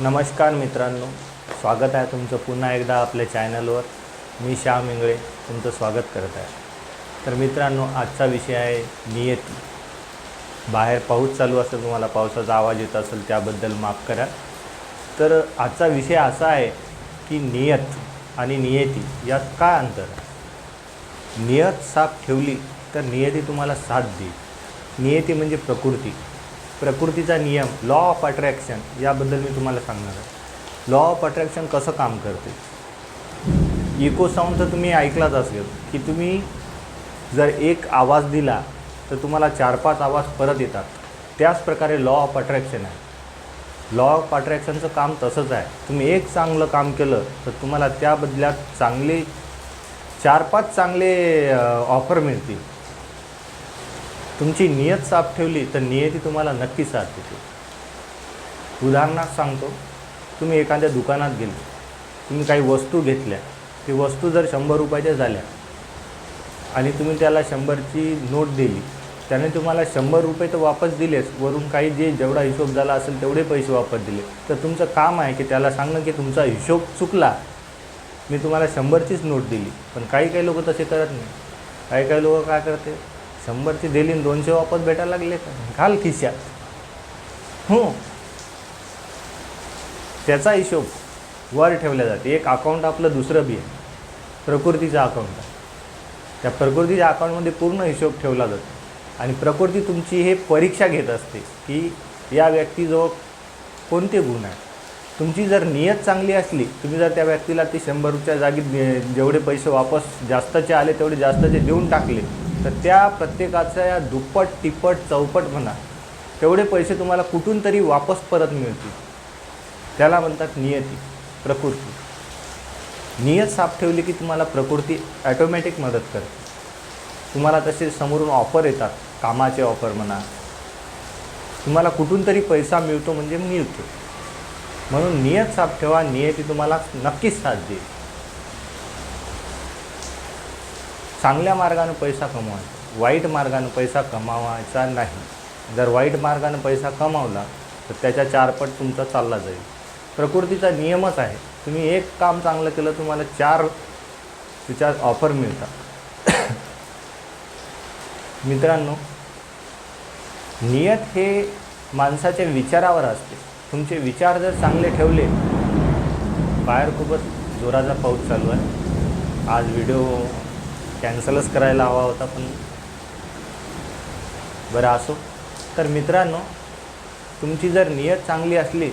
नमस्कार मित्रांनो स्वागत आहे तुमचं पुन्हा एकदा आपल्या चॅनलवर. मी श्याम इंगळे तुमचं स्वागत करत आहे. तर मित्रांनो आजचा विषय आहे नियती. बाहेर पाऊस चालू असेल तुम्हाला पावसाचा आवाज येत असेल त्याबद्दल माफ करा. तर आजचा विषय असा आहे की नियत आणि नियती यात काय अंतर आहे? नियत साफ ठेवली तर नियती तुम्हाला साथ देईल. नियती म्हणजे प्रकृती. प्रकृतीचा नियम लॉ ऑफ अट्रॅक्शन याबद्दल मी तुम्हाला सांगणार आहे. लॉ ऑफ अट्रॅक्शन कसं काम करते? इको साऊंड तर तुम्ही ऐकलाच असेल की तुम्ही जर एक आवाज दिला तर तुम्हाला चार पाच आवाज परत येतात. त्याच प्रकारे लॉ ऑफ अट्रॅक्शन आहे. लॉ ऑफ अट्रॅक्शनचं काम तसंच आहे. तुम्ही एक चांगलं काम केलं तर तुम्हाला त्या बदल्यात चांगले चार पाच चांगले ऑफर मिळतील. तुमची नियत साफ ठेवली तर नियती तुम्हाला नक्की साथ देते. उदाहरणार्थ सांगतो तुम्ही एखाद्या दुकानात गेले तुम्ही काही वस्तू घेतल्या ती वस्तू जर शंभर रुपयाच्या झाल्या आणि तुम्ही त्याला शंभरची नोट दिली त्याने तुम्हाला शंभर रुपये तर वापस दिलेच वरून काही जे जेवढा हिशोब झाला असेल तेवढे पैसे वापस दिले. तर तुमचं काम आहे की त्याला सांगणं की तुमचा हिशोब चुकला मी तुम्हाला शंभरचीच नोट दिली पण काही काही लोक तसे करत नाही. काही काही लोक काय करते? शंभरची दिली दोनशे वापस भेटायला लागले का? घाल खिशात. हो. त्याचा हिशोब वर ठेवला जाते. एक अकाउंट आपलं दुसरं बी आहे. प्रकृतीचं अकाउंट आहे. त्या प्रकृतीच्या अकाउंटमध्ये पूर्ण हिशोब ठेवला जातो. आणि प्रकृती तुमची हे परीक्षा घेत असते की या व्यक्तीजवळ कोणते गुण आहे तुमची जर नियत चांगली असली तुम्ही जर त्या व्यक्तीला ती शंभरच्या जागी जेवढे पैसे वापस जास्तचे आले तेवढे जास्तचे देऊन टाकले तर त्या प्रत्येकाच्या या दुप्पट तिप्पट चौपट म्हणा तेवढे पैसे तुम्हाला कुठून तरी वापस परत मिळतील. त्याला म्हणतात नियती प्रकृती. नियत साफ ठेवली की तुम्हाला प्रकृती ॲटोमॅटिक मदत करते. तुम्हाला तसे समोरून ऑफर येतात कामाचे ऑफर म्हणा. तुम्हाला कुठून तरी पैसा मिळतो म्हणजे मिळतो. म्हणून नियत साफ ठेवा नियती तुम्हाला नक्कीच साथ देईल. चांगल्या मार्गानं पैसा कमवायचा वाईट मार्गानं पैसा कमावायचा नाही. जर वाईट मार्गानं पैसा कमावला तर त्याच्या चारपट तुमचा चालला जाईल. प्रकृतीचा नियमच आहे. तुम्ही एक काम चांगलं केलं तुम्हाला चार त्याच्यात ऑफर मिळतात. मित्रांनो नियत हे माणसाच्या विचारावर असते. तुमचे विचार जर चांगले ठेवले बाहेर खूपच जोराचा पाऊस चालू आहे. आज व्हिडिओ कॅन्सलच करायला हवा होता पण बरं असो. तर मित्रांनो तुमची जर नियत चांगली असली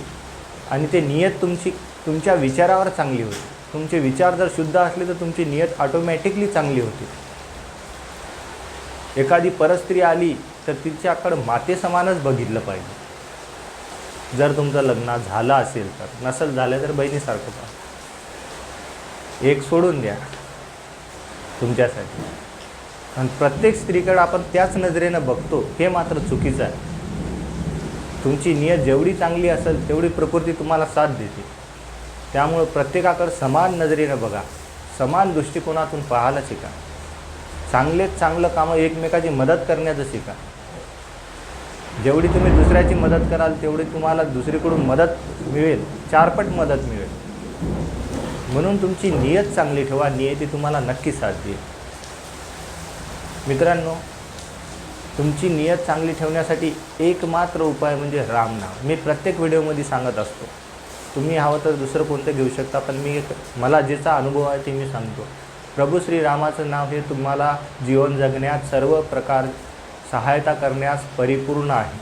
आणि ते नियत तुमची तुमच्या विचारावर चांगली होती. तुमचे विचार जर शुद्ध असले तर तुमची नियत ऑटोमॅटिकली चांगली होती. एखादी परस्त्री आली तर तिच्याकडं मातेसमानच बघितलं पाहिजे. जर तुमचं लग्न झालं असेल तर नसेल झालं तर बहिणीसारखं पहा. एक सोडून द्या. तुमच्यासाठी. आणि प्रत्येक स्त्रीकडे आपण त्याच नजरेनं बघतो हे मात्र चुकीचं आहे. तुमची नियत जेवढी चांगली असेल तेवढी प्रकृती तुम्हाला साथ देते. त्यामुळं प्रत्येकाकडे समान नजरेनं बघा. समान दृष्टिकोनातून पाहायला शिका. चांगलेच चांगलं कामं एकमेकाची मदत करण्याचं शिका. जेवढी तुम्ही दुसऱ्याची मदत कराल तेवढी तुम्हाला दुसरीकडून मदत मिळेल. चारपट मदत मिळेल. म्हणून तुमची नियत चांगली ठेवा नियती तुम्हाला नक्की साथ देईल मित्रांनो तुमची नियत चांगली ठेवण्यासाठी एकमात्र उपाय म्हणजे रामनाम मी प्रत्येक व्हिडिओमध्ये सांगत असतो तुम्ही हवं तर दुसरं कोणतं घेऊ शकता पण मी मला ज्याचा अनुभव आहे ते मी सांगतो. प्रभू श्रीरामाचं नाव हे तुम्हाला जीवन जगण्यात सर्व प्रकार सहायता करण्यास परिपूर्ण आहे.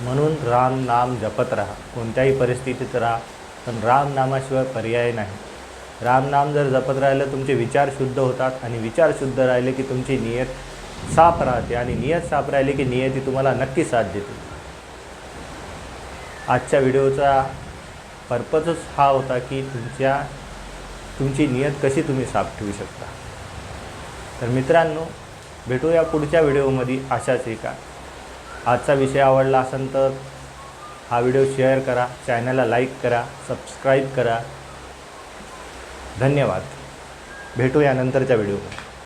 म्हणून राम नाम जपत राहा. कोणत्याही परिस्थितीत राहा. पण राम नामाशिवाय पर्याय नाही. राम नाम जर जपत राहिलं तुमचे विचार शुद्ध होतात आणि विचार शुद्ध राहिले की तुमची नियत साफ राहते आणि नियत साफ राहिली की नियती तुम्हाला नक्की साथ देते. आजच्या व्हिडिओचा पर्पजच हा होता की तुमच्या तुमची नियत कशी तुम्ही साफ ठेवू शकता. तर मित्रांनो भेटूया पुढच्या व्हिडिओमध्ये अशाच एका. आजचा विषय आवडला असेल तर हा व्हिडिओ शेअर करा चॅनलला लाईक करा सबस्क्राईब करा. धन्यवाद. भेटूया नंतरच्या व्हिडिओमध्ये.